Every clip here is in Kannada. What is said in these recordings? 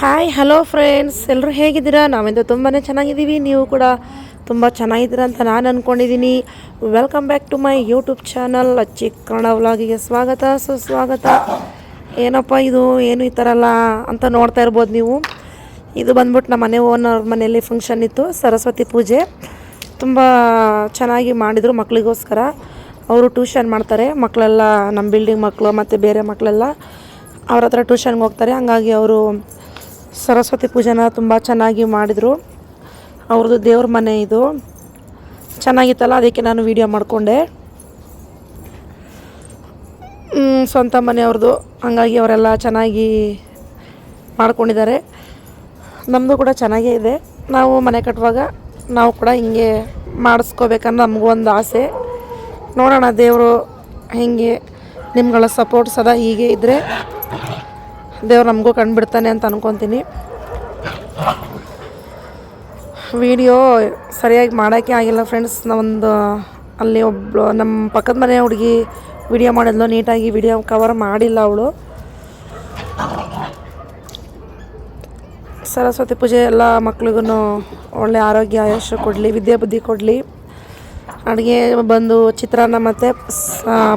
ಹಾಯ್ ಹಲೋ ಫ್ರೆಂಡ್ಸ್ ಎಲ್ಲರೂ ಹೇಗಿದ್ದೀರಾ? ನಾವಿಂದ ತುಂಬಾ ಚೆನ್ನಾಗಿದ್ದೀವಿ. ನೀವು ಕೂಡ ತುಂಬ ಚೆನ್ನಾಗಿದ್ದೀರಾ ಅಂತ ನಾನು ಅಂದ್ಕೊಂಡಿದ್ದೀನಿ welcome back to my YouTube channel Acchi Kannada ವ್ಲಾಗಿಗೆ ಸ್ವಾಗತ. ಸುಸ್ವಾಗತ ಏನಪ್ಪ ಇದು? ಏನು ಈ ಥರ ಅಲ್ಲ ಅಂತ ನೋಡ್ತಾ ಇರ್ಬೋದು ನೀವು. ಇದು ಬಂದ್ಬಿಟ್ಟು ನಮ್ಮ ಮನೆ ಓನರ್ ಮನೆಯಲ್ಲಿ ಫಂಕ್ಷನ್ ಇತ್ತು, ಸರಸ್ವತಿ ಪೂಜೆ. ತುಂಬ ಚೆನ್ನಾಗಿ ಮಾಡಿದರು ಮಕ್ಕಳಿಗೋಸ್ಕರ ಅವರು ಟ್ಯೂಷನ್ ಮಾಡ್ತಾರೆ. ಮಕ್ಕಳೆಲ್ಲ ನಮ್ಮ ಬಿಲ್ಡಿಂಗ್ ಮಕ್ಕಳು ಮತ್ತು ಬೇರೆ ಮಕ್ಕಳೆಲ್ಲ ಅವ್ರ ಹತ್ರ ಟ್ಯೂಷನ್ಗೆ ಹೋಗ್ತಾರೆ. ಹಂಗಾಗಿ ಅವರು ಸರಸ್ವತಿ ಪೂಜೆನ ತುಂಬ ಚೆನ್ನಾಗಿ ಮಾಡಿದರು. ಅವ್ರದ್ದು ದೇವ್ರ ಮನೆ ಇದು. ಚೆನ್ನಾಗಿತ್ತಲ್ಲ, ಅದಕ್ಕೆ ನಾನು ವೀಡಿಯೋ ಮಾಡಿಕೊಂಡೆ. ಸ್ವಂತ ಮನೆಯವ್ರದ್ದು ಹಂಗಾಗಿ ಅವರೆಲ್ಲ ಚೆನ್ನಾಗಿ ಮಾಡ್ಕೊಂಡಿದ್ದಾರೆ. ನಮ್ಮದು ಕೂಡ ಚೆನ್ನಾಗೇ ಇದೆ. ನಾವು ಮನೆ ಕಟ್ಟುವಾಗ ನಾವು ಕೂಡ ಹಿಂಗೆ ಮಾಡಿಸ್ಕೋಬೇಕನ್ನೋ ನಮಗೂ ಒಂದು ಆಸೆ. ನೋಡೋಣ ದೇವರು ಹೇಗೆ ನಿಮ್ಗಳ ಸಪೋರ್ಟ್ ಸದಾ ಹೀಗೆ ಇದ್ದರೆ ದೇವ್ರು ನಮಗೂ ಕಂಡುಬಿಡ್ತಾನೆ ಅಂತ ಅನ್ಕೊತೀನಿ. ವಿಡಿಯೋ ಸರಿಯಾಗಿ ಮಾಡೋಕ್ಕೆ ಆಗಿಲ್ಲ ಫ್ರೆಂಡ್ಸ್. ನಾವೊಂದು ಅಲ್ಲಿ ಒಬ್ಬಳು ನಮ್ಮ ಪಕ್ಕದ ಮನೆ ಹುಡುಗಿ ವಿಡಿಯೋ ಮಾಡಿದ್ಲು, ನೀಟಾಗಿ ವಿಡಿಯೋ ಕವರ್ ಮಾಡಿಲ್ಲ ಅವಳು. ಸರಸ್ವತಿ ಪೂಜೆ ಎಲ್ಲ ಮಕ್ಳಿಗೂ ಒಳ್ಳೆ ಆರೋಗ್ಯ, ಆಯುಷ್ಯ ಕೊಡಲಿ, ವಿದ್ಯೆ ಬುದ್ಧಿ ಕೊಡಲಿ. ಅಡುಗೆ ಬಂದು ಚಿತ್ರಾನ್ನ ಮತ್ತು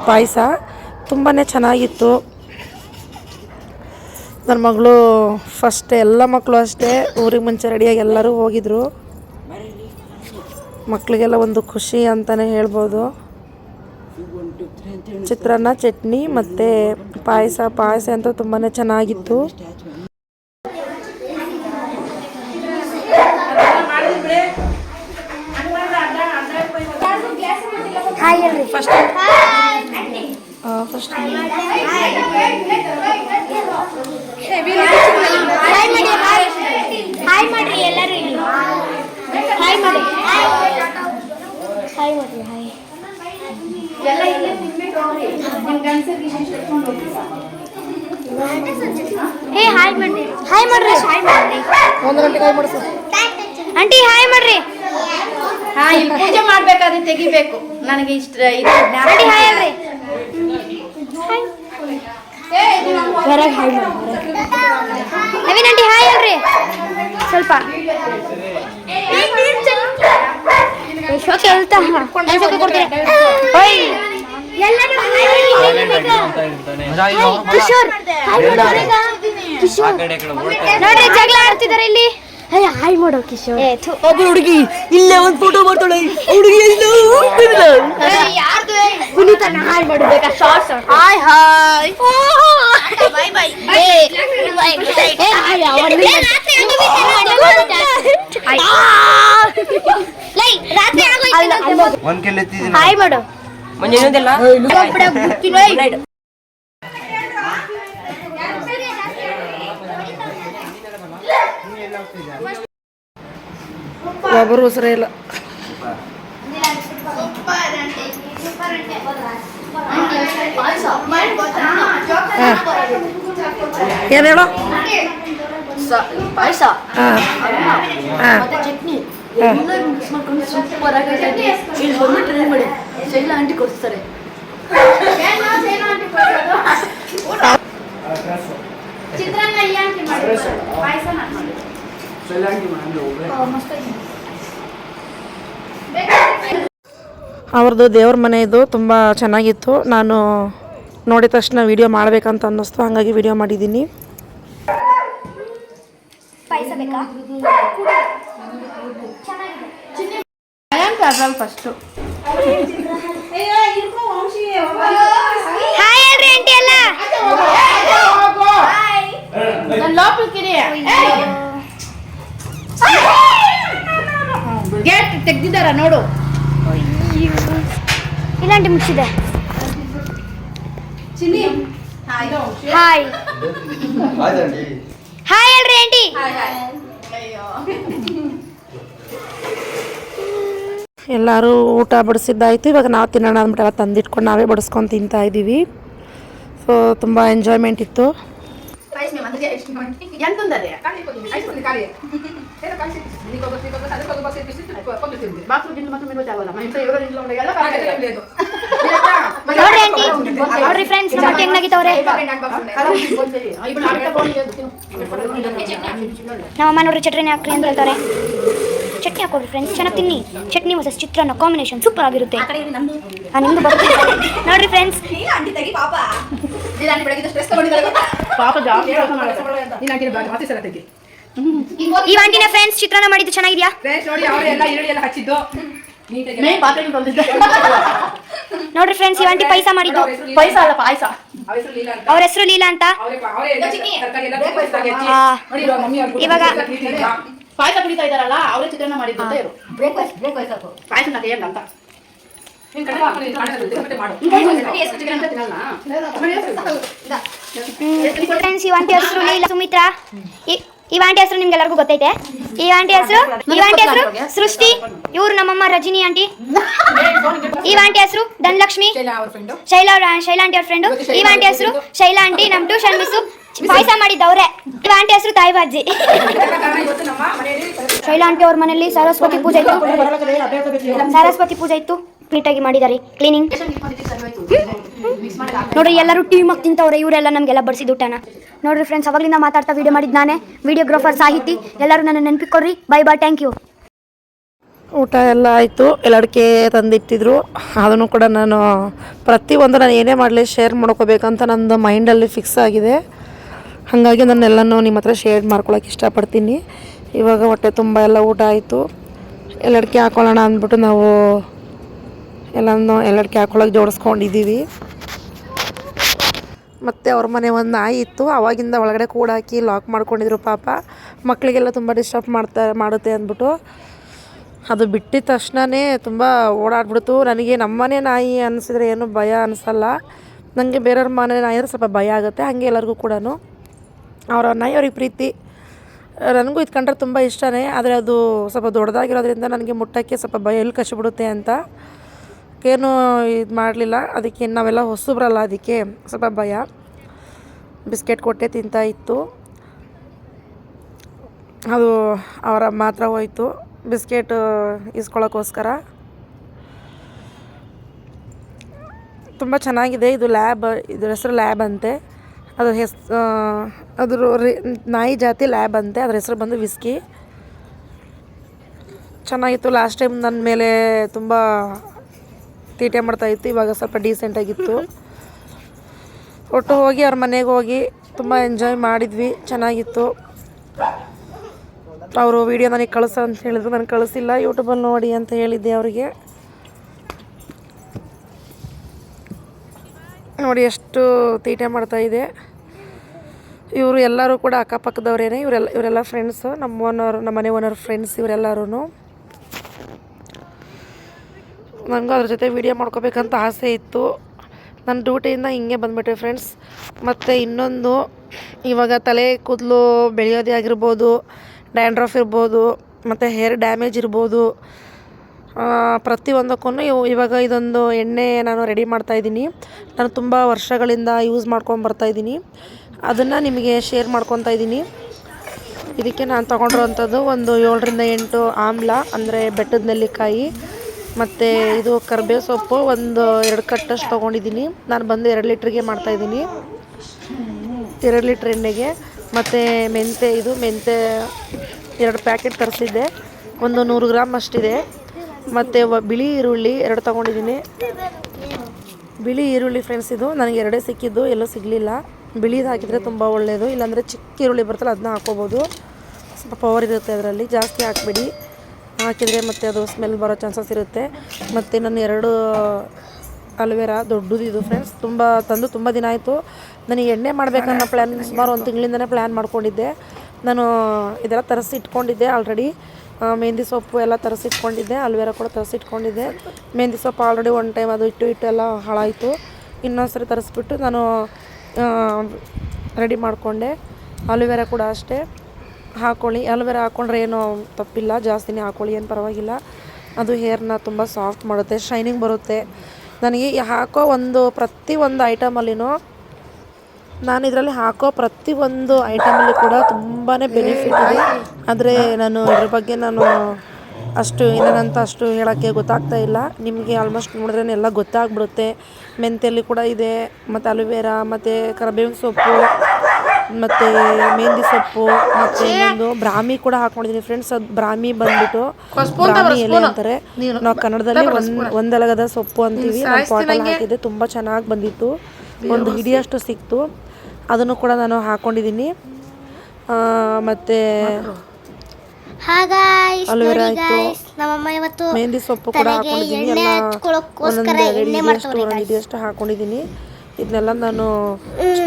ಪಾಯಸ. ತುಂಬಾ ಚೆನ್ನಾಗಿತ್ತು. ನನ್ನ ಮಗಳು ಫಸ್ಟ್ ಎಲ್ಲ ಮಕ್ಕಳು ಅಷ್ಟೇ ಊರಿಗೆ ಮುಂಚೆ ರೆಡಿಯಾಗಿ ಎಲ್ಲರೂ ಹೋಗಿದ್ರು. ಮಕ್ಕಳಿಗೆಲ್ಲ ಒಂದು ಖುಷಿ ಅಂತಲೇ ಹೇಳ್ಬೋದು. ಚಿತ್ರಾನ್ನ ಚಟ್ನಿ ಮತ್ತು ಪಾಯಸ ಪಾಯಸ ಅಂತ ತುಂಬಾ ಚೆನ್ನಾಗಿತ್ತು. ಫಸ್ಟ್ ಫಸ್ಟ್ ಹಾಯ್ ಮಾಡಿ ಹಾಯ್ ಹಾಯ್ ಮಾಡ್ರಿ ಎಲ್ಲರೂ ಇಲ್ಲಿ ಹಾಯ್ ಮಾಡಿ ಹಾಯ್ ಮಾಡ್ರಿ ಹಾಯ್ ಹೇ ಹಾಯ್ ಮಾಡ್ರಿ. ಹಾಯ್ ಮಾಡ್ರಿ. ಹಾಯ್ ಮಾಡ್ರಿ ಒಂದು ಗಂಟೆಗೆ ಹಾಯ್ ಮಾಡಿಸು ಆಂಟಿ ಹಾಯ್ ಮಾಡ್ರಿ. ಹಾ ಪೂಜೆ ಮಾಡ್ಬೇಕಾದ್ರೆ ತೆಗಿಬೇಕು. ನನಗೆ ಇಷ್ಟ ಇದು ಆಂಟಿ ಹಾಯ್ ಅಲ್ರಿ ಹೊರಗೆ ಹಾಯ್. ಮಾಡಿ ನವೀನ್ ಆಂಟಿ ಹಾಯ್ ಅಲ್ರಿ ಸ್ವಲ್ಪ. ಶೋಕೆ ಹೇಳ್ತಾ. ಕೊಡ್ತೀರಿ ನೋಡ್ರಿ ಜಗಳ ಆಡ್ತಿದಾರೆ ಇಲ್ಲಿ. ಹಾಯ್ ಮಾಡೋ ಕಿಶೋರ್. ಒಬ್ಬ ಹುಡುಗಿ ಇಲ್ಲೇ ಒಂದ್ ಫೋಟೋ ಮಾಡ್ತಾಳೆ. ಹುಡುಗಿ ಪುನೀತ ಹಾಯ್ ಮಾಡಬೇಕಾ? Shorts hi hi. Bye bye ಒಂದ್ ಕೆಲ್ ಎತ್ತಿದ್ದೀನಿ? ಹಾಯ್ ಮಾಡು. ಮಂಜು ಇನ್ನೊಂದಿಲ್ಲ ಒಬ್ಬರು ಉಸಿರೇ ಇಲ್ಲ. ಏನು ಹೇಳೋ? ಪಾಯಸ. ಚಟ್ನಿ. ಸೂಪರ್ ಆಗಿ ಇಲ್ಲಿ ಬಂದು ಟ್ರೈ ಮಾಡಿ. ಶೈಲ ಆಂಟಿ ಕೊಡಿಸ್ತಾರೆ ಅವ್ರದ್ದು ದೇವ್ರ ಮನೆ ಇದು ತುಂಬ ಚೆನ್ನಾಗಿತ್ತು. ನಾನು ನೋಡಿದ ತಕ್ಷಣ ವಿಡಿಯೋ ಮಾಡ್ಬೇಕಂತ ಅನ್ನಿಸ್ತು. ಹಾಗಾಗಿ ವಿಡಿಯೋ ಮಾಡಿದ್ದೀನಿ. ಪಾಯಸ ಬೇಕಾ? ಅದ್ರಲ್ಲಿ ಫಸ್ಟು ಹಾಯ್ ಹೇಳ್ರಿ ಆಂಟಿ ಎಲ್ಲ. ನನ್ನ ಲೋಪಲ್ಕಿರಿ ಗೇಟ್ ತೆಗ್ದಿದಾರ ನೋಡು. ಇಲ್ಲಾಂಟಿ ಮುಚ್ಚಿದೆ. ಹಾಯ್ ಹಾಯ್ ಹೇಳ್ರಿ ಆಂಟಿ ಎಲ್ಲರೂ ಊಟ ಬಡಿಸಿದ್ದಾಯಿತು. ಇವಾಗ ನಾವು ತಿನ್ನೋಣ ಅಂದ್ಬಿಟ್ಟು ಎಲ್ಲ ತಂದಿಟ್ಕೊಂಡು ನಾವೇ ಬಡಿಸ್ಕೊಂಡು ತಿಂತಾ ಇದ್ದೀವಿ. ಸೊ ತುಂಬ ಎಂಜಾಯ್ಮೆಂಟ್ ಇತ್ತು. ನೋಡ್ರಿ ಫ್ರೆಂಡ್ಸ್ ನಮ್ಮ ಅತ್ತೆ ಹೆಂಗಾಗಿತ್ತವ್ರೆ ನಮ್ಮಮ್ಮ ನೋಡ್ರಿ ಚಟ್ನಿ ಹಾಕ್ರಿ ಅಂತ ಹೇಳ್ತಾರೆ. ಚಟ್ನಿ ಹಾಕೊಡ್ರಿ ಫ್ರೆಂಡ್ಸ್ ಚೆನ್ನಾಗಿ ತಿನ್ನಿ. ಚಟ್ನಿ ಮತ್ತು ಚಿತ್ರಾನ್ನ ಕಾಂಬಿನೇಷನ್ ಸೂಪರ್ ಆಗಿರುತ್ತೆ. ಆ, ನಿಮ್ದು. ಬರುತ್ತೆ ನೋಡ್ರಿ ಫ್ರೆಂಡ್ಸ್. ಈ ಆಂಟಿನ ಫ್ರೆಂಡ್ಸ್ ಚಿತ್ರಾನ್ನ ಮಾಡಿದ್ದು ಚೆನ್ನಾಗಿದ್ಯಾ? ನೋಡ್ರಿ ಫ್ರೆಂಡ್ಸ್ ಈ ಆಂಟಿ ಪೈಸಾ ಮಾಡಿದ್ದು. ಪೈಸಾ ಅಲ್ಲ ಪಾಯಸ. ಅವ್ರ ಹೆಸರು ಲೀಲಾ ಅಂತ. ಅವ್ರ ಹೆಸರು ಲೀಲಾ ಅಂತ? ಅವರೇ ಅವರೇ ತರಕಾರಿ ಎಲ್ಲ ಬೇಯಿಸ್ದಾಗ ಹೆಚ್ಚಿ. ಆ, ನೋಡಿ ಇವಾಗ ಪಾಯಸ ಕುಡಿತಾ ಇದಾರಲ್ಲ ಅವರೇ ಚಿತ್ರಾನ್ನ ಮಾಡಿದ್ದು ಅಂತ ಇರು. ಪಾಯಸ ನಾ ಕೈಯಲ್ಲ ಅಂತ. ನೀನ್ ಕಡೆ ಹಾಕು, ನೀನ್ ಕಾಣಿಸಲ್ಲ, ತಿರುಪತಿ ಮಾಡು. ಚಿತ್ರಾನ್ನ ತಿನ್ನಲ್ಲ. ಫ್ರೆಂಡ್ಸ್ ಈ ಆಂಟಿ ಹೆಸರು ಲೀಲಾ ಸುಮಿತ್ರಾ. ಈ ಆಂಟಿ ಹೆಸರು ನಿಮ್ಗೆ ಎಲ್ಲರಿಗೂ ಗೊತ್ತೈತೆ. ಈ ಆಂಟಿ ಹೆಸರು ಈ ಆಂಟಿ ಹೆಸರು ಸೃಷ್ಟಿ ಇವ್ರು ನಮ್ಮಮ್ಮ ರಜಿನಿ ಆಂಟಿ. ಈ ಆಂಟಿ ಹೆಸರು ಧನಲಕ್ಷ್ಮಿ ಶೈಲಾ ಅವ್ರ ಫ್ರೆಂಡು ಶೈಲಾ ಅವ್ರ ಶೈಲಾ ಆಂಟಿ ಅವ್ರ ಫ್ರೆಂಡು ಈ ಆಂಟಿ ಹೆಸರು ಶೈಲಾ ಆಂಟಿ ನಮ್ ಟ್ಯೂಷನ್ ಮಿಸ್ಸು ಪಾಯಸ ಮಾಡಿದ್ದ ಅವ್ರೆ. ಆಂಟಿ ಹೆಸರು ತಾಯಿ ಬಾಜಿ ಶೈಲಾ ಆಂಟಿ ಅವ್ರ ಮನೆಯಲ್ಲಿ ಸರಸ್ವತಿ ಪೂಜೆ ಇತ್ತು. ಸರಸ್ವತಿ ಪೂಜೆ ಇತ್ತು. ನೀಟಾಗಿ ಮಾಡಿದಾರೆ. ಕ್ಲೀನಿಂಗ್ ನೋಡ್ರಿ, ಎಲ್ಲರೂ ಟೀಮ್ ಆಗಿ ತಿಂತವ್ರೆ. ಇವರೆಲ್ಲ ನಮಗೆಲ್ಲ ಬಡಿಸಿದ ಊಟನ ನೋಡ್ರಿ ಫ್ರೆಂಡ್ಸ್ ಅವಾಗಲಿಂದ ಮಾತಾಡ್ತಾ ವಿಡಿಯೋ ಮಾಡಿದ್ದು ನಾನೇ. ವಿಡಿಯೋಗ್ರಾಫರ್ ಸಾಹಿತಿ. ಎಲ್ಲರೂ ನನ್ನ ನೆನಪಿಕೊಡ್ರಿ ಬೈ ಬೈ ಥ್ಯಾಂಕ್ ಯು ಊಟ ಎಲ್ಲ ಆಯಿತು. ಎಲ್ಲಡಿಕೆ ತಂದಿಟ್ಟಿದ್ರು. ಅದನ್ನು ಕೂಡ ನಾನು ಪ್ರತಿಯೊಂದು ನಾನು ಏನೇ ಮಾಡಲಿ ಶೇರ್ ಮಾಡ್ಕೋಬೇಕಂತ ನಂದು ಮೈಂಡಲ್ಲಿ ಫಿಕ್ಸ್ ಆಗಿದೆ. ಹಾಗಾಗಿ ನಾನು ಎಲ್ಲನೂ ನಿಮ್ಮ ಹತ್ರ ಶೇರ್ ಮಾಡ್ಕೊಳಕ್ಕೆ ಇಷ್ಟಪಡ್ತೀನಿ. ಇವಾಗ ಹೊಟ್ಟೆ ತುಂಬ ಎಲ್ಲ ಊಟ ಆಯಿತು. ಎಲ್ಲಡಿಕೆ ಹಾಕೊಳ್ಳೋಣ ಅಂದ್ಬಿಟ್ಟು ನಾವು ಎಲ್ಲನೂ ಎಲ್ಲಡ್ಕೆ ಹಾಕೊಳ್ಳೋಕೆ ಜೋಡಿಸ್ಕೊಂಡಿದ್ದೀವಿ. ಮತ್ತು ಅವ್ರ ಮನೆ ಒಂದು ನಾಯಿ ಇತ್ತು. ಅವಾಗಿಂದ ಒಳಗಡೆ ಕೂಡ ಹಾಕಿ ಲಾಕ್ ಮಾಡ್ಕೊಂಡಿದ್ರು ಪಾಪ. ಮಕ್ಕಳಿಗೆಲ್ಲ ತುಂಬ ಡಿಸ್ಟರ್ಬ್ ಮಾಡ್ತಾ, ಮಾಡುತ್ತೆ ಅಂದ್ಬಿಟ್ಟು. ಅದು ಬಿಟ್ಟಿದ ತಕ್ಷಣವೇ ತುಂಬ ಓಡಾಡ್ಬಿಡ್ತು. ನನಗೆ ನಮ್ಮನೆ ನಾಯಿ ಅನಿಸಿದ್ರೆ ಏನು ಭಯ ಅನಿಸಲ್ಲ. ನನಗೆ ಬೇರೆಯವ್ರ ಮನೆ ನಾಯಿ ಅಂದರೆ ಸ್ವಲ್ಪ ಭಯ ಆಗುತ್ತೆ. ಹಾಗೆ ಎಲ್ಲರಿಗೂ ಕೂಡ ಅವರ ನಾಯಿಯವ್ರಿಗೆ ಪ್ರೀತಿ. ನನಗೂ ಇದು ಕಂಡ್ರೆ ತುಂಬ ಇಷ್ಟನೇ, ಆದರೆ ಅದು ಸ್ವಲ್ಪ ದೊಡ್ಡದಾಗಿರೋದ್ರಿಂದ ನನಗೆ ಮುಟ್ಟಕ್ಕೆ ಸ್ವಲ್ಪ ಭಯ, ಎಲ್ಲಿ ಕಚ್ಚಿಬಿಡುತ್ತೆ ಅಂತ. ಏನು ಇದು ಮಾಡಲಿಲ್ಲ. ಅದಕ್ಕೆ ನಾವೆಲ್ಲ ಹೊಸಬ್ರಲ್ಲ, ಅದಕ್ಕೆ ಸ್ವಲ್ಪ ಭಯ. ಬಿಸ್ಕೆಟ್ ಕೊಟ್ಟೆ ತಿಂತಾ ಇತ್ತು. ಅದು ಅವರ ಮಾತ್ರ ಹೋಯ್ತು. ಬಿಸ್ಕೆಟ್ ಇಸ್ಕೊಳ್ಳೋಕ್ಕೋಸ್ಕರ ತುಂಬ ಚೆನ್ನಾಗಿದೆ, ಇದು ಲ್ಯಾಬ್, ಇದ್ರ ಹೆಸರು ಲ್ಯಾಬ್ ಅಂತೆ. ಅದ್ರ ಹೆಸ್ ಅದ್ರ ನಾಯಿ ಜಾತಿ ಲ್ಯಾಬ್ ಅಂತೆ, ಅದ್ರ ಹೆಸರು ಬಂದು ವಿಸ್ಕಿ. ಚೆನ್ನಾಗಿತ್ತು. ಲಾಸ್ಟ್ ಟೈಮ್ ನನ್ನ ಮೇಲೆ ತುಂಬ ತೀಟೆ ಮಾಡ್ತಾಯಿತ್ತು ಇವಾಗ ಸ್ವಲ್ಪ ಡೀಸೆಂಟಾಗಿತ್ತು ಒಟ್ಟು ಹೋಗಿ ಅವ್ರ ಮನೆಗೆ ಹೋಗಿ ತುಂಬ ಎಂಜಾಯ್ ಮಾಡಿದ್ವಿ. ಚೆನ್ನಾಗಿತ್ತು. ಅವರು ವಿಡಿಯೋ ನನಗೆ ಕಳಿಸ ಅಂತ ಹೇಳಿದ್ರು. ನಾನು ಕಳಿಸಿಲ್ಲ. ಯೂಟ್ಯೂಬಲ್ಲಿ ನೋಡಿ ಅಂತ ಹೇಳಿದ್ದೆ ಅವರಿಗೆ. ನೋಡಿ ಎಷ್ಟು ತೀಟೆ ಮಾಡ್ತಾ ಇದೆ. ಇವರು ಎಲ್ಲರೂ ಕೂಡ ಅಕ್ಕಪಕ್ಕದವರೇನೆ. ಇವರೆಲ್ಲ ಇವರೆಲ್ಲ ಫ್ರೆಂಡ್ಸು ನಮ್ಮ ಓನರ್ ನಮ್ಮ ಮನೆ ಓನರ್ ಫ್ರೆಂಡ್ಸ್ ಇವರೆಲ್ಲರೂ ನನಗೂ ಅದ್ರ ಜೊತೆ ವೀಡಿಯೋ ಮಾಡ್ಕೋಬೇಕಂತ ಆಸೆ ಇತ್ತು. ನನ್ನ ಡ್ಯೂಟಿಯಿಂದ ಹಿಂಗೆ ಬಂದುಬಿಟ್ಟೆ ಫ್ರೆಂಡ್ಸ್ ಮತ್ತು ಇನ್ನೊಂದು, ಇವಾಗ ತಲೆ ಕೂದಲು ಬೆಳೆಯೋದೇ ಆಗಿರ್ಬೋದು ಡ್ಯಾಂಡ್ರಫ್ ಇರ್ಬೋದು, ಮತ್ತು ಹೇರ್ ಡ್ಯಾಮೇಜ್ ಇರ್ಬೋದು ಪ್ರತಿಯೊಂದಕ್ಕೂ ಇವು- ಇವಾಗ ಇದೊಂದು ಎಣ್ಣೆ ನಾನು ರೆಡಿ ಮಾಡ್ತಾಯಿದ್ದೀನಿ ನಾನು ತುಂಬ ವರ್ಷಗಳಿಂದ ಯೂಸ್ ಮಾಡ್ಕೊಂಡು ಬರ್ತಾಯಿದ್ದೀನಿ ಅದನ್ನು ನಿಮಗೆ ಶೇರ್ ಮಾಡ್ಕೊತಾ ಇದ್ದೀನಿ. ಇದಕ್ಕೆ ನಾನು ತೊಗೊಂಡಿರೋವಂಥದ್ದು ಒಂದು ಏಳರಿಂದ ಎಂಟು ಆಮ್ಲ, ಅಂದರೆ ಬೆಟ್ಟದ ನೆಲ್ಲಿಕಾಯಿ, ಮತ್ತು ಇದು ಕರ್ಬೇವು ಸೊಪ್ಪು, ಒಂದು ಎರಡು ಕಟ್ಟಷ್ಟು ತೊಗೊಂಡಿದ್ದೀನಿ. ನಾನು ಬಂದು ಎರಡು ಲೀಟ್ರಿಗೆ ಮಾಡ್ತಾಯಿದ್ದೀನಿ ಎರಡು ಲೀಟ್ರ್ ಎಣ್ಣೆಗೆ, ಮತ್ತು ಮೆಂತೆ ಇದು ಮೆಂತೆ ಎರಡು ಪ್ಯಾಕೆಟ್ ತರಿಸಿದ್ದೆ. ಒಂದು ನೂರು ಗ್ರಾಮ್ ಅಷ್ಟಿದೆ. ಮತ್ತು ಬಿಳಿ ಈರುಳ್ಳಿ ಎರಡು ತೊಗೊಂಡಿದ್ದೀನಿ. ಬಿಳಿ ಈರುಳ್ಳಿ ಫ್ರೆಂಡ್ಸ್ ಇದು ನನಗೆ ಎರಡೇ ಸಿಕ್ಕಿದ್ದು, ಎಲ್ಲೂ ಸಿಗಲಿಲ್ಲ. ಬಿಳಿದು ಹಾಕಿದರೆ ತುಂಬ ಒಳ್ಳೆಯದು ಇಲ್ಲಾಂದರೆ ಚಿಕ್ಕ ಈರುಳ್ಳಿ ಬರ್ತಲ್ಲ ಅದನ್ನ ಹಾಕೋಬೋದು ಸ್ವಲ್ಪ ಪವರ್ ಇರುತ್ತೆ ಅದರಲ್ಲಿ. ಜಾಸ್ತಿ ಹಾಕಬೇಡಿ. ಹಾಕಿದರೆ ಮತ್ತೆ ಅದು ಸ್ಮೆಲ್ ಬರೋ ಚಾನ್ಸಸ್ ಇರುತ್ತೆ. ಮತ್ತು ನಾನು ಎರಡು ಅಲ್ವೇರಾ ದೊಡ್ಡದು ಇದು ಫ್ರೆಂಡ್ಸ್ ತುಂಬ ತಂದು ತುಂಬ ದಿನ ಆಯಿತು. ನನಗೆ ಎಣ್ಣೆ ಮಾಡಬೇಕನ್ನೋ ಪ್ಲ್ಯಾನ್ ಸುಮಾರು ಒಂದು ತಿಂಗಳಿಂದನೇ ಪ್ಲ್ಯಾನ್ ಮಾಡ್ಕೊಂಡಿದ್ದೆ. ನಾನು ಇದೆಲ್ಲ ತರಿಸಿ ಇಟ್ಕೊಂಡಿದ್ದೆ ಆಲ್ರೆಡಿ ಮೆಹಂದಿ ಸೊಪ್ಪು ಎಲ್ಲ ತರಿಸಿಟ್ಕೊಂಡಿದ್ದೆ, ಅಲ್ವೇರ ಕೂಡ ತರಿಸಿಟ್ಕೊಂಡಿದ್ದೆ. ಮೆಹಂದಿ ಸೊಪ್ಪು ಆಲ್ರೆಡಿ ಒನ್ ಟೈಮ್ ಅದು ಇಟ್ಟು ಇಟ್ಟು ಎಲ್ಲ ಹಾಳಾಯಿತು. ಇನ್ನೊಂದು ಸರಿ ತರಿಸ್ಬಿಟ್ಟು ನಾನು ರೆಡಿ ಮಾಡಿಕೊಂಡೆ. ಅಲೋವೆರಾ ಕೂಡ ಅಷ್ಟೇ. ಹಾಕ್ಕೊಳ್ಳಿ ಅಲೋವೆರಾ ಹಾಕ್ಕೊಂಡ್ರೆ ಏನು ತಪ್ಪಿಲ್ಲ. ಜಾಸ್ತಿನೇ ಹಾಕ್ಕೊಳ್ಳಿ ಏನು ಪರವಾಗಿಲ್ಲ. ಅದು ಹೇರ್ನ ತುಂಬ ಸಾಫ್ಟ್ ಮಾಡುತ್ತೆ ಶೈನಿಂಗ್ ಬರುತ್ತೆ. ನನಗೆ ಹಾಕೋ ಒಂದು, ಪ್ರತಿ ಒಂದು ಐಟಮಲ್ಲಿನೂ ನಾನು ಇದರಲ್ಲಿ ಹಾಕೋ ಪ್ರತಿಯೊಂದು ಐಟಮಲ್ಲಿ ಕೂಡ ತುಂಬಾ ಬೆನಿಫಿಟ್ ಇದೆ. ಆದರೆ ನಾನು ಇದ್ರ ಬಗ್ಗೆ ನಾನು ಅಷ್ಟು ಏನೇನಂತ ಅಷ್ಟು ಹೇಳೋಕ್ಕೆ ಗೊತ್ತಾಗ್ತಾ ಇಲ್ಲ. ನಿಮಗೆ ಆಲ್ಮೋಸ್ಟ್ ನೋಡಿದ್ರೆ ಎಲ್ಲ ಗೊತ್ತಾಗ್ಬಿಡುತ್ತೆ. ಮೆಂತೆಯಲ್ಲಿ ಕೂಡ ಇದೆ ಮತ್ತು ಅಲೋವೆರಾ ಮತ್ತು ಕರಿಬೇವಿನ ಸೊಪ್ಪು ಮತ್ತು ಮೆಹಂದಿ ಸೊಪ್ಪು ಮತ್ತು ಇನ್ನೊಂದು ಬ್ರಾಹ್ಮಿ ಕೂಡ ಹಾಕೊಂಡಿದ್ದೀನಿ ಫ್ರೆಂಡ್ಸ್ ಅದು ಬ್ರಾಹ್ಮಿ ಬಂದ್ಬಿಟ್ಟು ಬ್ರಾಹ್ಮಿ ಎಲೆ ಅಂತಾರೆ. ನಾವು ಕನ್ನಡದಲ್ಲಿ ಒಂದು ಒಂದೆಲಗದ ಸೊಪ್ಪು ಅಂತೀವಿ. ನಾನು ಪಾಟಲ್ಲಿ ಹಾಕಿದ್ದೆ ತುಂಬ ಚೆನ್ನಾಗಿ ಬಂದಿತ್ತು. ಒಂದು ಹಿಡಿಯಷ್ಟು ಸಿಕ್ತು. ಅದನ್ನು ಕೂಡ ನಾನು ಹಾಕೊಂಡಿದ್ದೀನಿ. ಮತ್ತು ಅಲೋವೆರಾ ಆಯಿತು. ಮೆಹಂದಿ ಸೊಪ್ಪು ಕೂಡ ಹಾಕೊಂಡಿದ್ದೀನಿ. ಎಣ್ಣೆ ಎಲ್ಲ ಒಂದೊಂದು ಎಣ್ಣೆ ಹಾಕೊಂಡಿದ್ದೀನಿ. ಇದನ್ನೆಲ್ಲ ನಾನು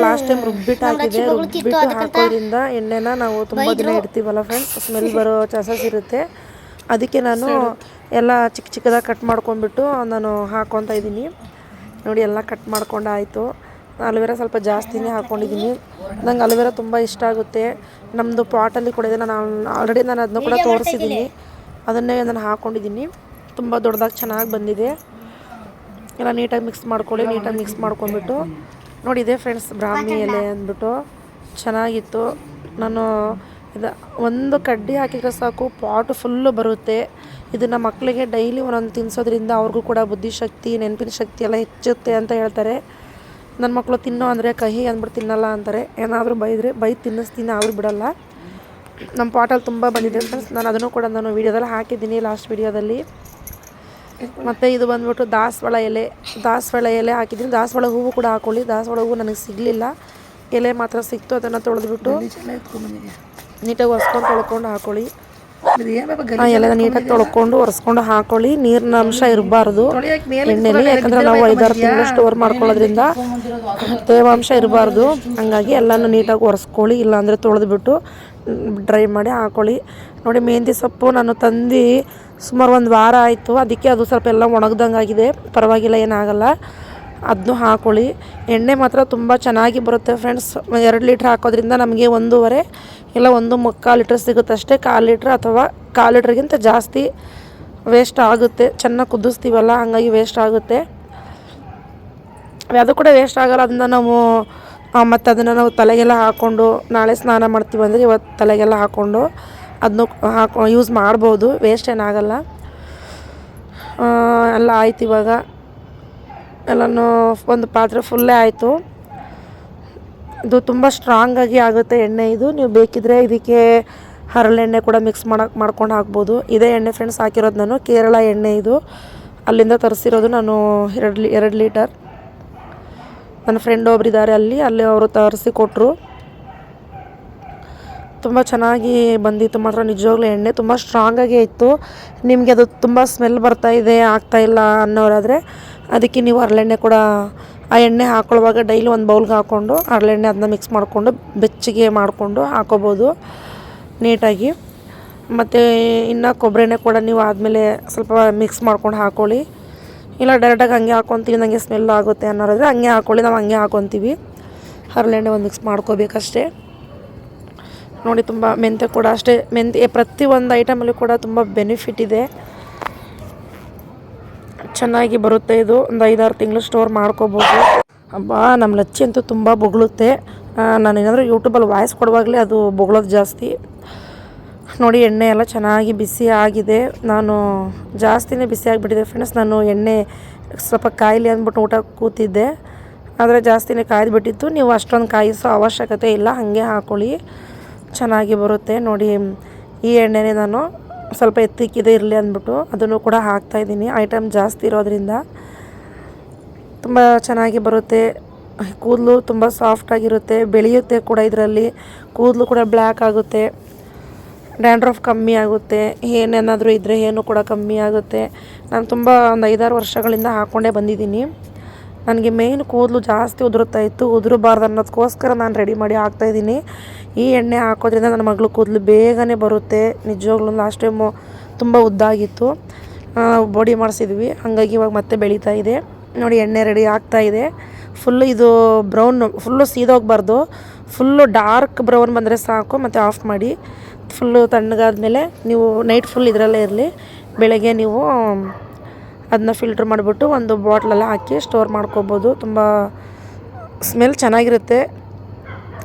ಲಾಸ್ಟ್ ಟೈಮ್ ರುಬ್ಬಿಟ್ಟು ಹಾಕಿದೆ ರುಬ್ಬಿಟ್ಟು ಹಾಕೋದ್ರಿಂದ ಎಣ್ಣೆನ ನಾವು ತುಂಬ ದಿನ ಇಡ್ತೀವಲ್ಲ ಫ್ರೆಂಡ್ಸ್ ಸ್ಮೆಲ್ ಬರೋ ಚಾನ್ಸಸ್ ಇರುತ್ತೆ. ಅದಕ್ಕೆ ನಾನು ಎಲ್ಲ ಚಿಕ್ಕ ಚಿಕ್ಕದಾಗಿ ಕಟ್ ಮಾಡ್ಕೊಂಡ್ಬಿಟ್ಟು ನಾನು ಹಾಕ್ಕೊತಾ ಇದ್ದೀನಿ. ನೋಡಿ ಎಲ್ಲ ಕಟ್ ಮಾಡ್ಕೊಂಡು ಆಯಿತು ಅಲೋವೆರಾ ಸ್ವಲ್ಪ ಜಾಸ್ತಿನೇ ಹಾಕ್ಕೊಂಡಿದ್ದೀನಿ ನಂಗೆ ಅಲೋವೆರಾ ತುಂಬ ಇಷ್ಟ ಆಗುತ್ತೆ. ನಮ್ಮದು ಪಾಟಲ್ಲಿ ಕೂಡ ಇದೆ ನಾನು ಆಲ್ರೆಡಿ ನಾನು ಅದನ್ನ ಕೂಡ ತೋರಿಸಿದ್ದೀನಿ. ಅದನ್ನೇ ನಾನು ಹಾಕ್ಕೊಂಡಿದ್ದೀನಿ ತುಂಬ ದೊಡ್ಡದಾಗಿ ಚೆನ್ನಾಗಿ ಬಂದಿದೆ. ಎಲ್ಲ ನೀಟಾಗಿ ಮಿಕ್ಸ್ ಮಾಡ್ಕೊಳ್ಳಿ ನೀಟಾಗಿ ಮಿಕ್ಸ್ ಮಾಡ್ಕೊಂಡ್ಬಿಟ್ಟು. ನೋಡಿದೆ ಫ್ರೆಂಡ್ಸ್ ಬ್ರಾಹ್ಮಿ ಎಲೆ ಅಂದ್ಬಿಟ್ಟು. ಚೆನ್ನಾಗಿತ್ತು. ನಾನು ಇದು ಒಂದು ಕಡ್ಡಿ ಹಾಕಿದ್ರೆ ಸಾಕು ಪಾಟು ಫುಲ್ಲು ಬರುತ್ತೆ. ಇದನ್ನು ಮಕ್ಕಳಿಗೆ ಡೈಲಿ ಒಂದೊಂದು ತಿನ್ನಿಸೋದ್ರಿಂದ ಅವ್ರಿಗೂ ಕೂಡ ಬುದ್ಧಿಶಕ್ತಿ ನೆನಪಿನ ಶಕ್ತಿ ಎಲ್ಲ ಹೆಚ್ಚುತ್ತೆ ಅಂತ ಹೇಳ್ತಾರೆ. ನನ್ನ ಮಕ್ಕಳು ತಿನ್ನೋ ಅಂದರೆ ಕಹಿ ಅಂದ್ಬಿಟ್ಟು ತಿನ್ನಲ್ಲ ಅಂತಾರೆ. ಏನಾದರೂ ಬೈದರೆ ಬೈದು ತಿನ್ನಿಸ್ತೀನಿ ಅವ್ರು ಬಿಡಲ್ಲ. ನಮ್ಮ ಪಾಟಲ್ಲಿ ತುಂಬ ಬಂದಿದೆ ಫ್ರೆಂಡ್ಸ್ ನಾನು ಅದನ್ನು ಕೂಡ ನಾನು ವೀಡಿಯೋದಲ್ಲಿ ಹಾಕಿದ್ದೀನಿ ಲಾಸ್ಟ್ ವೀಡಿಯೋದಲ್ಲಿ. ಮತ್ತು ಇದು ಬಂದುಬಿಟ್ಟು ದಾಸವಾಳ ಎಲೆ ದಾಸವಾಳ ಎಲೆ ಹಾಕಿದ್ದೀನಿ. ದಾಸವಾಳ ಹೂವು ಕೂಡ ಹಾಕೊಳ್ಳಿ. ದಾಸವಾಳ ಹೂವು ನನಗೆ ಸಿಗಲಿಲ್ಲ. ಎಲೆ ಮಾತ್ರ ಸಿಕ್ತು ಅದನ್ನು ತೊಳೆದುಬಿಟ್ಟು ನೀಟಾಗಿ ಒರೆಸ್ಕೊಂಡು ತೊಳ್ಕೊಂಡು ಹಾಕೊಳ್ಳಿ. ಆ ಎಲೆನ ನೀಟಾಗಿ ತೊಳ್ಕೊಂಡು ಒರೆಸ್ಕೊಂಡು ಹಾಕೊಳ್ಳಿ. ನೀರಿನ ಅಂಶ ಇರಬಾರ್ದು. ಎಣ್ಣೆಲಿ ಯಾಕಂದ್ರೆ ನಾವು ಐದಾರು ತಿಂಗಳು ಸ್ಟೋರ್ ಮಾಡ್ಕೊಳ್ಳೋದ್ರಿಂದ ತೇವಾಂಶ ಇರಬಾರ್ದು. ಹಂಗಾಗಿ ಎಲ್ಲನೂ ನೀಟಾಗಿ ಒರೆಸ್ಕೊಳ್ಳಿ ಇಲ್ಲಾಂದರೆ ತೊಳೆದ್ಬಿಟ್ಟು ಡ್ರೈ ಮಾಡಿ ಹಾಕೊಳ್ಳಿ. ನೋಡಿ ಮೆಹಂದಿ ಸೊಪ್ಪು ನಾನು ತಂದು ಸುಮಾರು ಒಂದು ವಾರ ಆಯಿತು. ಅದಕ್ಕೆ ಅದು ಸ್ವಲ್ಪ ಎಲ್ಲ ಒಣಗ್ದಂಗೆ ಆಗಿದೆ ಪರವಾಗಿಲ್ಲ ಏನಾಗಲ್ಲ. ಅದನ್ನು ಹಾಕೊಳ್ಳಿ. ಎಣ್ಣೆ ಮಾತ್ರ ತುಂಬ ಚೆನ್ನಾಗಿ ಬರುತ್ತೆ ಫ್ರೆಂಡ್ಸ್. ಎರಡು ಲೀಟ್ರ್ ಹಾಕೋದ್ರಿಂದ ನಮಗೆ ಒಂದೂವರೆ ಇಲ್ಲ ಒಂದು ಮುಕ್ಕಾಲು ಲೀಟ್ರ್ ಸಿಗುತ್ತೆ ಅಷ್ಟೇ. ಕಾಲು ಲೀಟ್ರ್ ಅಥವಾ ಕಾಲು ಲೀಟ್ರಿಗಿಂತ ಜಾಸ್ತಿ ವೇಸ್ಟ್ ಆಗುತ್ತೆ. ಚೆನ್ನಾಗಿ ಕುದಿಸ್ತೀವಲ್ಲ, ಹಾಗಾಗಿ ವೇಸ್ಟ್ ಆಗುತ್ತೆ. ಅದು ಕೂಡ ವೇಸ್ಟ್ ಆಗಲ್ಲ. ಅದನ್ನ ನಾವು ಮತ್ತು ಅದನ್ನು ನಾವು ತಲೆಗೆಲ್ಲ ಹಾಕ್ಕೊಂಡು ನಾಳೆ ಸ್ನಾನ ಮಾಡ್ತೀವಿ ಅಂದರೆ ಇವತ್ತು ತಲೆಗೆಲ್ಲ ಹಾಕ್ಕೊಂಡು ಅದನ್ನು ಹಾಕೊ ಯೂಸ್ ಮಾಡ್ಬೋದು. ವೇಸ್ಟ್ ಏನಾಗಲ್ಲ ಎಲ್ಲ ಆಯ್ತು ಇವಾಗ. ಎಲ್ಲನೂ ಒಂದು ಪಾತ್ರೆ ಫುಲ್ಲೇ ಆಯಿತು. ಇದು ತುಂಬ ಸ್ಟ್ರಾಂಗಾಗಿ ಆಗುತ್ತೆ ಎಣ್ಣೆ ಇದು. ನೀವು ಬೇಕಿದ್ರೆ ಇದಕ್ಕೆ ಹರಳೆಣ್ಣೆ ಕೂಡ ಮಿಕ್ಸ್ ಮಾಡೋಕ್ಕೆ ಮಾಡ್ಕೊಂಡು ಹಾಕ್ಬೋದು. ಇದೇ ಎಣ್ಣೆ ಫ್ರೆಂಡ್ಸ್ ಹಾಕಿರೋದು ನಾನು, ಕೇರಳ ಎಣ್ಣೆ ಇದು. ಅಲ್ಲಿಂದ ತರಿಸಿರೋದು ನಾನು ಎರಡು ಎರಡು ಲೀಟರ್. ನನ್ನ ಫ್ರೆಂಡ್ ಒಬ್ಬರಿದ್ದಾರೆ ಅಲ್ಲಿ ಅಲ್ಲಿ ಅವರು ತರಿಸಿ ಕೊಟ್ಟರು ತುಂಬ ಚೆನ್ನಾಗಿ ಬಂದಿತ್ತು, ಮಾತ್ರ ನಿಜವಾಗ್ಲೂ ಎಣ್ಣೆ. ತುಂಬ ಸ್ಟ್ರಾಂಗಾಗೇ ಇತ್ತು. ನಿಮಗೆ ಅದು ತುಂಬ ಸ್ಮೆಲ್ ಬರ್ತಾ ಇದೆ, ಆಗ್ತಾ ಇಲ್ಲ ಅನ್ನೋರಾದರೆ ಅದಕ್ಕೆ ನೀವು ಹರಳೆಣ್ಣೆ ಕೂಡ, ಆ ಎಣ್ಣೆ ಹಾಕೊಳ್ಳುವಾಗ ಡೈಲಿ ಒಂದು ಬೌಲ್ಗೆ ಹಾಕ್ಕೊಂಡು ಹರಳೆಣ್ಣೆ ಅದನ್ನ ಮಿಕ್ಸ್ ಮಾಡಿಕೊಂಡು ಬೆಚ್ಚಗೆ ಮಾಡಿಕೊಂಡು ಹಾಕೋಬೋದು ನೀಟಾಗಿ. ಮತ್ತು ಇನ್ನು ಕೊಬ್ಬರಿ ಎಣ್ಣೆ ಕೂಡ ನೀವು ಆದಮೇಲೆ ಸ್ವಲ್ಪ ಮಿಕ್ಸ್ ಮಾಡ್ಕೊಂಡು ಹಾಕ್ಕೊಳ್ಳಿ ಇಲ್ಲ ಡೈರೆಕ್ಟಾಗಿ ಹಂಗೆ ಹಾಕ್ಕೊತೀವಿ ನನಗೆ ಸ್ಮೆಲ್ ಆಗುತ್ತೆ ಅನ್ನೋದಾದರೆ ಹಂಗೆ ಹಾಕೊಳ್ಳಿ, ನಾವು ಹಂಗೆ ಹಾಕ್ಕೊತೀವಿ ಹರಳೆಣ್ಣೆ ಒಂದು ಮಿಕ್ಸ್ ಮಾಡ್ಕೋಬೇಕಷ್ಟೇ. ನೋಡಿ ತುಂಬ ಮೆಂತ್ಯ ಕೂಡ ಅಷ್ಟೇ, ಮೆಂತ್ಯ ಒಂದು ಐಟಮಲ್ಲೂ ಕೂಡ ತುಂಬ ಬೆನಿಫಿಟ್ ಇದೆ. ಚೆನ್ನಾಗಿ ಬರುತ್ತೆ ಇದು. ಒಂದು ಐದಾರು ತಿಂಗಳು ಸ್ಟೋರ್ ಮಾಡ್ಕೋಬೋದು. ಅಬ್ಬಾ ನಮ್ಮ ಲಚ್ಚಿ ಅಂತೂ ತುಂಬ ಬೊಗಳುತ್ತೆ. ನಾನು ಏನಾದರೂ ಯೂಟ್ಯೂಬಲ್ಲಿ ವಾಯ್ಸ್ ಕೊಡುವಾಗಲೇ ಅದು ಬೊಗಳೋದು ಜಾಸ್ತಿ. ನೋಡಿ, ಎಣ್ಣೆ ಎಲ್ಲ ಚೆನ್ನಾಗಿ ಬಿಸಿ ಆಗಿದೆ. ನಾನು ಜಾಸ್ತಿನೇ ಬಿಸಿ ಆಗಿಬಿಟ್ಟಿದೆ ಫ್ರೆಂಡ್ಸ್ ನಾನು ಎಣ್ಣೆ ಸ್ವಲ್ಪ ಕಾಯಿಲೆ ಅಂದ್ಬಿಟ್ಟು ಊಟ ಕೂತಿದ್ದೆ. ಆದರೆ ಜಾಸ್ತಿನೇ ಕಾಯ್ದುಬಿಟ್ಟಿತ್ತು. ನೀವು ಅಷ್ಟೊಂದು ಕಾಯಿಸೋ ಅವಶ್ಯಕತೆ ಇಲ್ಲ. ಹಾಗೆ ಹಾಕೊಳ್ಳಿ. ಚೆನ್ನಾಗಿ ಬರುತ್ತೆ. ನೋಡಿ, ಈ ಎಣ್ಣೆನೇ ನಾನು ಸ್ವಲ್ಪ ಎತ್ತಿಕ್ಕಿದೆ ಇರಲಿ ಅಂದ್ಬಿಟ್ಟು ಅದನ್ನು ಕೂಡ ಹಾಕ್ತಾಯಿದ್ದೀನಿ ಐಟಮ್ ಜಾಸ್ತಿ ಇರೋದ್ರಿಂದ ತುಂಬ ಚೆನ್ನಾಗಿ ಬರುತ್ತೆ. ಕೂದಲು ತುಂಬ ಸಾಫ್ಟಾಗಿರುತ್ತೆ ಬೆಳೆಯುತ್ತೆ ಕೂಡ ಇದರಲ್ಲಿ. ಕೂದಲು ಕೂಡ ಬ್ಲ್ಯಾಕ್ ಆಗುತ್ತೆ. ಡ್ಯಾಂಡ್ರಫ್ ಕಮ್ಮಿ ಆಗುತ್ತೆ. ಏನೇನಾದರೂ ಇದ್ದರೆ ಏನು ಕೂಡ ಕಮ್ಮಿ ಆಗುತ್ತೆ. ನಾನು ತುಂಬ ಒಂದು ಐದಾರು ವರ್ಷಗಳಿಂದ ಹಾಕ್ಕೊಂಡೇ ಬಂದಿದ್ದೀನಿ. ನನಗೆ ಮೇಯ್ನ್ ಕೂದಲು ಜಾಸ್ತಿ ಉದುರುತ್ತಾ ಇತ್ತು. ಉದುರಬಾರ್ದು ಅನ್ನೋದಕ್ಕೋಸ್ಕರ ನಾನು ರೆಡಿ ಮಾಡಿ ಹಾಕ್ತಾಯಿದ್ದೀನಿ ಈ ಎಣ್ಣೆ ಹಾಕೋದ್ರಿಂದ ನನ್ನ ಮಗಳು ಕೂದಲು ಬೇಗನೆ ಬರುತ್ತೆ. ನಿಜವಾಗ್ಲೂ ಲಾಸ್ಟ್ ಟೈಮು ತುಂಬ ಉದ್ದಾಗಿತ್ತು. ಬಾಡಿ ಮಾಡಿಸಿದ್ವಿ. ಹಾಗಾಗಿ ಇವಾಗ ಮತ್ತೆ ಬೆಳೀತಾ ಇದೆ. ನೋಡಿ, ಎಣ್ಣೆ ರೆಡಿ ಆಗ್ತಾ ಇದೆ. ಫುಲ್ಲು ಇದು ಬ್ರೌನ್ ಫುಲ್ಲು ಸೀದೋಗಬಾರ್ದು. ಫುಲ್ಲು ಡಾರ್ಕ್ ಬ್ರೌನ್ ಬಂದರೆ ಸಾಕು. ಮತ್ತು ಆಫ್ ಮಾಡಿ. ಫುಲ್ಲು ತಣ್ಣಗಾದ್ಮೇಲೆ ನೀವು ನೈಟ್ ಫುಲ್ ಇದರಲ್ಲೇ ಇರಲಿ. ಬೆಳಗ್ಗೆ ನೀವು ಅದನ್ನ ಫಿಲ್ಟ್ರ್ ಮಾಡಿಬಿಟ್ಟು ಒಂದು ಬಾಟ್ಲೆಲ್ಲ ಹಾಕಿ ಸ್ಟೋರ್ ಮಾಡ್ಕೋಬೋದು. ತುಂಬ ಸ್ಮೆಲ್ ಚೆನ್ನಾಗಿರುತ್ತೆ.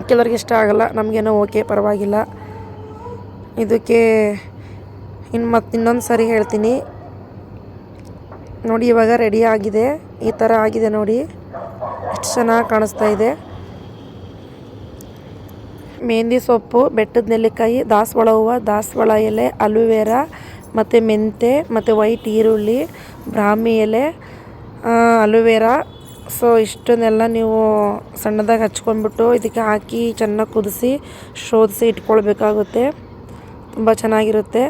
ಕೆಲವ್ರಿಗೆ ಇಷ್ಟ ಆಗಲ್ಲ, ನಮಗೇನೋ ಓಕೆ ಪರವಾಗಿಲ್ಲ. ಇದಕ್ಕೆ ಇನ್ನು ಮತ್ತೆ ಇನ್ನೊಂದು ಸರಿ ಹೇಳ್ತೀನಿ. ನೋಡಿ, ಇವಾಗ ರೆಡಿ ಆಗಿದೆ. ಈ ಥರ ಆಗಿದೆ ನೋಡಿ. ಎಷ್ಟು ಚೆನ್ನಾಗಿ ಕಾಣಿಸ್ತಾ ಇದೆ. ಮೆಹಂದಿ ಸೊಪ್ಪು, ಬೆಟ್ಟದ ನೆಲ್ಲಿಕಾಯಿ, ದಾಸವಾಳ ಹೂವು, ದಾಸವಾಳ ಎಲೆ, ಅಲುವೆರಾ, ಮತ್ತು ಮೆಂತೆ, ಮತ್ತು ವೈಟ್ ಈರುಳ್ಳಿ, ಬ್ರಾಹ್ಮಿ ಎಲೆ ಅಲುವೆರಾ ಸೊ ಇಷ್ಟನ್ನೆಲ್ಲ ನೀವು ಸಣ್ಣದಾಗಿ ಹಚ್ಕೊಂಡ್ಬಿಟ್ಟು ಇದಕ್ಕೆ ಹಾಕಿ ಚೆನ್ನಾಗಿ ಕುದಿಸಿ, ಶೋಧಿಸಿ ಇಟ್ಕೊಳ್ಬೇಕಾಗುತ್ತೆ. ತುಂಬ ಚೆನ್ನಾಗಿರುತ್ತೆ.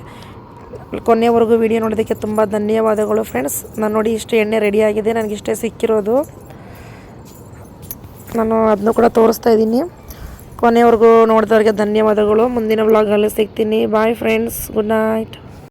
ಕೊನೆಯವರೆಗೂ ವಿಡಿಯೋ ನೋಡೋದಕ್ಕೆ ತುಂಬ ಧನ್ಯವಾದಗಳು ಫ್ರೆಂಡ್ಸ್. ನಾನು ನೋಡಿ ಇಷ್ಟು ಎಣ್ಣೆ ರೆಡಿಯಾಗಿದೆ ನನಗಿಷ್ಟೇ ಸಿಕ್ಕಿರೋದು. ನಾನು ಅದನ್ನು ಕೂಡ ತೋರಿಸ್ತಾ ಇದ್ದೀನಿ. ಕೊನೆವರೆಗೂ ನೋಡಿದವ್ರಿಗೆ ಧನ್ಯವಾದಗಳು. ಮುಂದಿನ ವ್ಲಾಗಲ್ಲಿ ಸಿಗ್ತೀನಿ. Bye friends good night